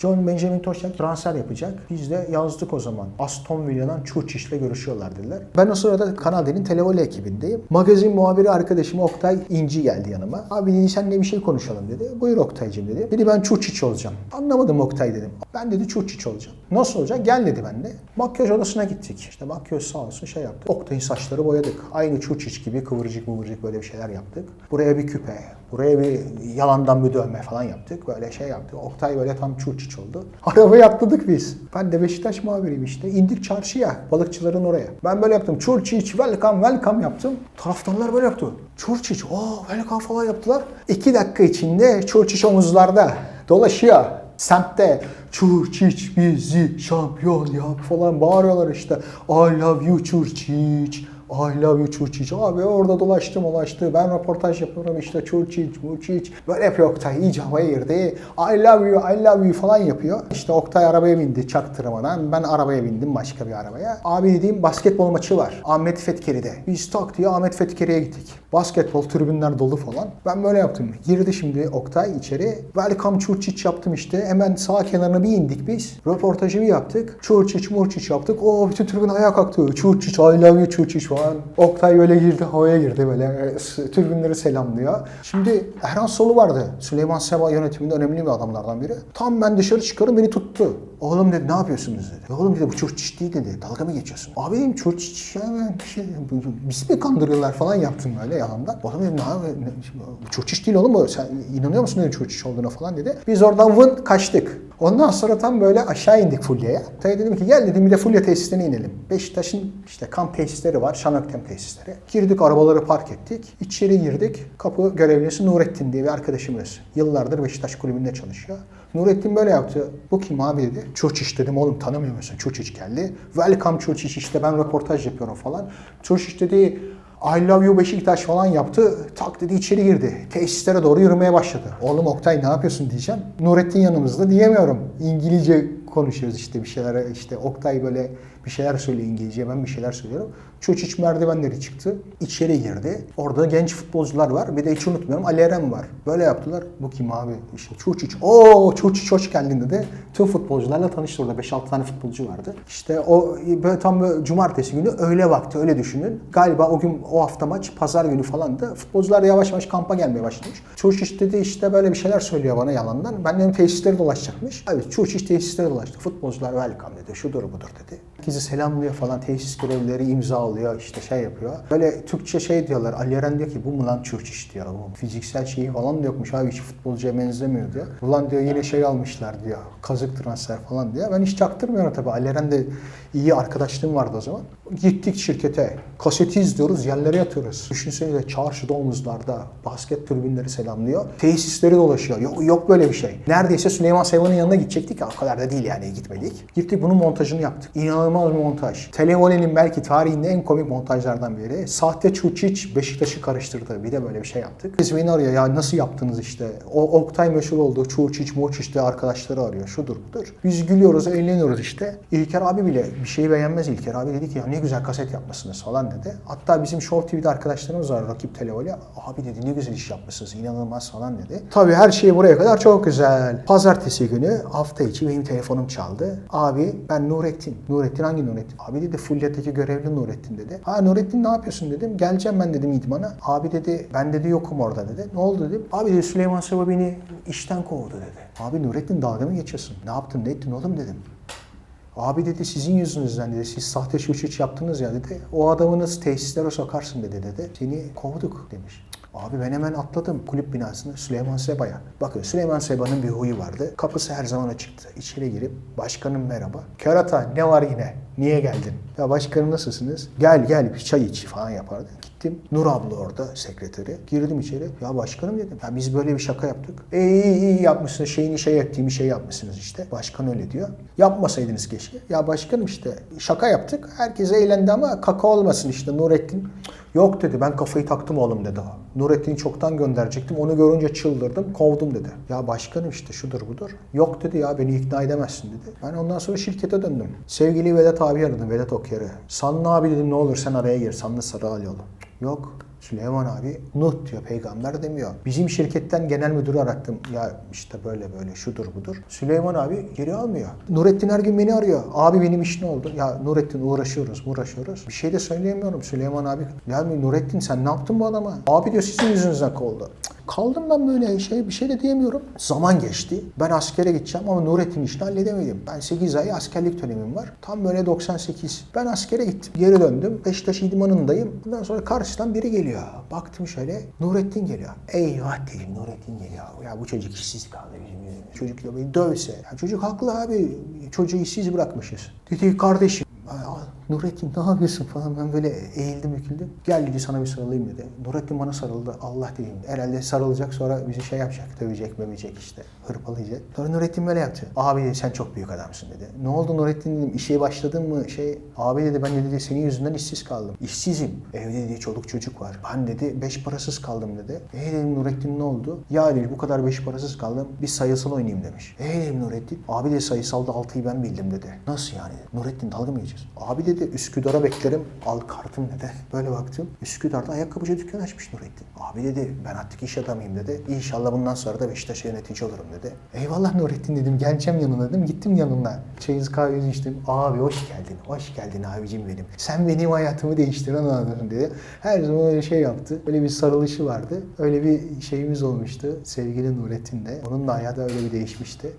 John Benjamin Toşak transfer yapacak. Biz de yazdık o zaman. Aston Villa'dan Çurçiş'le görüşüyorlar dediler. Ben o sırada Kanal D'nin Televole ekibindeyim. Magazin muhabiri arkadaşım Oktay İnci geldi yanıma. Abi dedi seninle bir şey konuşalım dedi. Buyur Oktay'cım dedi. Dedi ben Çurçiç olacağım. Anlamadım Oktay dedim. Ben dedi Çurçiç olacağım. Nasıl olacak? Gel dedi benimle. Makyaj odasına gittik. İşte makyaj sağ olsun şey yaptı. Oktay'ın saçları boyadık. Aynı Çurçiç gibi kıvırcık mıvırcık böyle bir şeyler yaptık. Buraya bir küpe, buraya bir yalandan bir dövme falan yaptık. Böyle şey yaptık. Oktay böyle tam Çurçiç oldu. Arabaya atladık biz. Ben de Beşiktaş muhabiriyim işte. İndik çarşıya. Balıkçıların oraya. Ben böyle yaptım. Çurçiç, welcome, welcome yaptım. Taraftarlar böyle yaptı. Çurçiç, o welcome falan yaptılar. İki dakika içinde Çurçiç omuzlarda dolaşıyor semtte Çurçiç bizi şampiyon yap falan bağırıyorlar işte. I love you Çurçiç. I love you Çurçiç. Abi orada dolaştım dolaştı. Ben röportaj yapıyorum işte Çurçiç, Murçiç. Böyle yapıyor Oktay. iyice havaya girdi. I love you, I love you falan yapıyor. İşte Oktay arabaya bindi çaktırmadan. Ben arabaya bindim başka bir arabaya. Abi dediğim basketbol maçı var. Ahmet Fetkeri'de. Biz tak diye Ahmet Fetkeri'ye gittik. Basketbol tribünler dolu falan. Ben böyle yaptım. Girdi şimdi Oktay içeri. Welcome Çurçiç yaptım işte. Hemen sağ kenarına bir indik biz. Röportajı yaptık. Çurçiç Murçiç yaptık. O bütün tribün ayağa kalktı. Çurçiç, I love you Çurçiç falan. Oktay böyle girdi, havaya girdi böyle. e, Tribünleri selamlıyor. Şimdi Erhan Solu vardı. Süleyman Seba yönetiminde önemli bir adamlardan biri. Tam ben dışarı çıkarım beni tuttu. Oğlum dedi ne yapıyorsunuz dedi. Oğlum dedi bu Çurçiç değil dedi. Dalga mı geçiyorsun? Abi dedim ya bir şey, bizi mi kandırıyorlar falan yaptım böyle yalandan. Oğlum dedim ne abi bu Çurçiç değil oğlum bu. Sen inanıyor musun dedim Çurçiç olduğuna falan dedi. Biz oradan vın kaçtık. Ondan sonra tam böyle aşağı indik Fulya'ya. Tay dedim ki gel dedim bir de Fulya tesisine inelim. Beşiktaş'ın işte kamp tesisleri var. Şanaktem tesisleri. Girdik arabaları park ettik. İçeri girdik. Kapı görevlisi Nurettin diye bir arkadaşımız. Yıllardır Beşiktaş kulübünde çalışıyor. Nurettin böyle yaptı. Bu kim abi dedi. Çurçiç dedim oğlum tanımıyor musun? Çurçiç geldi. Welcome Çurçiç işte ben röportaj yapıyorum falan. Çurçiç dedi I love you Beşiktaş falan yaptı. Tak dedi içeri girdi. Tesislere doğru yürümeye başladı. Oğlum Oktay ne yapıyorsun diyeceğim. Nurettin yanımızda diyemiyorum. İngilizce konuşuyoruz işte bir şeyler işte Oktay böyle bir şeyler söylüyor İngilizce ben bir şeyler söylüyorum. Çuçiç merdivenleri çıktı. içeri girdi. Orada genç futbolcular var. Bir de hiç unutmuyorum Ali Eren var. Böyle yaptılar. Bu kim abi? İşte Çuçiç. Oo Çuçiç hoş geldin dedi. Tüm futbolcularla tanıştı orada. 5-6 tane futbolcu vardı. İşte o böyle tam böyle cumartesi günü öğle vakti öyle düşünün. Galiba o gün o hafta maç pazar günü falandı. Futbolcular yavaş yavaş kampa gelmeye başlamış. Çuçiç dedi işte böyle bir şeyler söylüyor bana yalandan. Ben dedim tesisleri dolaşacakmış. Abi Çuçiç tesisleri dolaştı. Futbolcular welcome dedi. Şudur budur dedi. Herkesi selamlıyor falan. Tesis görevlileri imza alıyor işte şey yapıyor. Böyle Türkçe şey diyorlar. Ali Eren diyor ki bu mu lan Çurçiş diyor. Bu fiziksel şeyi falan da yokmuş abi hiç futbolcuya benzemiyor diyor. Ulan diyor yine şey almışlar diyor. Kazık transfer falan diyor. Ben hiç çaktırmıyorum tabii. Ali Eren de iyi arkadaşlığım vardı o zaman. Gittik şirkete. Kaseti izliyoruz. Yerlere yatıyoruz. Düşünsenize çarşıda omuzlarda basket tribünleri selamlıyor. Tesisleri dolaşıyor. Yok, yok böyle bir şey. Neredeyse Süleyman Seyvan'ın yanına gidecektik. O kadar da değil yani gitmedik. Gittik bunun montajını yaptık. İnanılmaz bir montaj. Televole'nin belki tarihinde en komik montajlardan biri. Sahte Çuçiç Beşiktaş'ı karıştırdı. Bir de böyle bir şey yaptık. Biz beni arıyor ya nasıl yaptınız işte. O Oktay meşhur oldu. Çuçiç Moçiç de arkadaşları arıyor. Şudur budur. Biz gülüyoruz eğleniyoruz işte. İlker abi bile bir şeyi beğenmez İlker abi dedi ki ya ne güzel kaset yapmışsınız falan dedi. Hatta bizim Show TV'de arkadaşlarımız var rakip televole. Abi dedi ne güzel iş yapmışsınız inanılmaz falan dedi. Tabii her şey buraya kadar çok güzel. Pazartesi günü hafta içi benim telefonum çaldı. Abi ben Nurettin. Nurettin hangi Nurettin? Abi dedi Fulya'daki görevli Nurettin dedi. Ha Nurettin ne yapıyorsun dedim. Geleceğim ben dedim idmana. Abi dedi ben dedi yokum orada dedi. Ne oldu dedim. Abi dedi Süleyman Seba beni işten kovdu dedi. Abi Nurettin dalga mı geçiyorsun? Ne yaptın ne ettin oğlum dedim. Abi dedi sizin yüzünüzden dedi siz sahte şuçuç yaptınız ya dedi. O adamı nasıl tesislere sokarsın dedi dedi. Seni kovduk demiş. Abi ben hemen atladım kulüp binasına Süleyman Seba'ya. Bakın Süleyman Seba'nın bir huyu vardı. Kapısı her zaman açıktı. İçeri girip başkanım merhaba. Kerata ne var yine? Niye geldin? Ya başkanım nasılsınız? Gel gel bir çay iç falan yapardı. Gittim. Nur abla orada sekreteri. Girdim içeri. Ya başkanım dedim. Ya biz böyle bir şaka yaptık. E iyi iyi yapmışsınız. Şeyini şey ettiğimi şey yapmışsınız işte. Başkan öyle diyor. Yapmasaydınız keşke. Ya başkanım işte şaka yaptık. Herkes eğlendi ama kaka olmasın işte Nurettin. Yok dedi ben kafayı taktım oğlum dedi o. Nurettin'i çoktan gönderecektim. Onu görünce çıldırdım. Kovdum dedi. Ya başkanım işte şudur budur. Yok dedi ya beni ikna edemezsin dedi. Ben ondan sonra şirkete döndüm. Sevgili Vedat abi aradım. Vedat Okyar'ı. Sanlı abi dedim ne olur sen araya gir. Sanlı Sarıalioğlu. Yok. Süleyman abi Nuh diyor peygamber demiyor. Bizim şirketten genel müdürü arattım. Ya işte böyle böyle şudur budur. Süleyman abi geri almıyor. Nurettin her gün beni arıyor. Abi benim iş ne oldu? Ya Nurettin uğraşıyoruz uğraşıyoruz. Bir şey de söyleyemiyorum Süleyman abi. Ya Nurettin sen ne yaptın bu adama? Abi diyor sizin yüzünüzden kovdu. Cık, Kaldım ben böyle şey bir şey de diyemiyorum. Zaman geçti. Ben askere gideceğim ama Nurettin işini halledemedim. Ben 8 ay askerlik dönemim var. Tam böyle 98. Ben askere gittim. Geri döndüm. Beşiktaş idmanındayım. Bundan sonra karşıdan biri geliyor. Baktım şöyle Nurettin geliyor. Eyvah dedim Nurettin geliyor. Ya bu çocuk işsiz kaldı bizim yüzümüzden. Çocuk da beni dövse. Ya çocuk haklı abi. Çocuğu işsiz bırakmışız. Dedi kardeşim Nurettin ne yapıyorsun falan ben böyle eğildim büküldüm. Gel dedi sana bir sarılayım dedi. Nurettin bana sarıldı. Allah dedim. Herhalde sarılacak sonra bizi şey yapacak. Dövecek mövecek işte. Hırpalayacak. Sonra Nurettin böyle yaptı. Abi dedi sen çok büyük adamsın dedi. Ne oldu Nurettin dedim. İşe başladın mı? Şey abi dedi ben de dedi senin yüzünden işsiz kaldım. İşsizim. Evde dedi çoluk çocuk var. Ben dedi beş parasız kaldım dedi. E dedim Nurettin ne oldu? Ya dedi bu kadar beş parasız kaldım. Bir sayısal oynayayım demiş. E dedim Nurettin. Abi de sayısalda altıyı ben bildim dedi. Nasıl yani? Nurettin dalga mı geçiyorsun? Abi dedi Üsküdar'a beklerim. Al kartım dedi. Böyle baktım. Üsküdar'da ayakkabıcı dükkan açmış Nurettin. Abi dedi ben artık iş adamıyım dedi. İnşallah bundan sonra da Beşiktaş'a yönetici olurum dedi. Eyvallah Nurettin dedim. Geleceğim yanına dedim. Gittim yanına. Çayınız kahvenizi içtim. Abi hoş geldin. Hoş geldin abicim benim. Sen benim hayatımı değiştiren adamsın dedi. Her zaman öyle şey yaptı. Öyle bir sarılışı vardı. Öyle bir şeyimiz olmuştu. Sevgili Nurettin de. Onun da hayatı öyle bir değişmişti.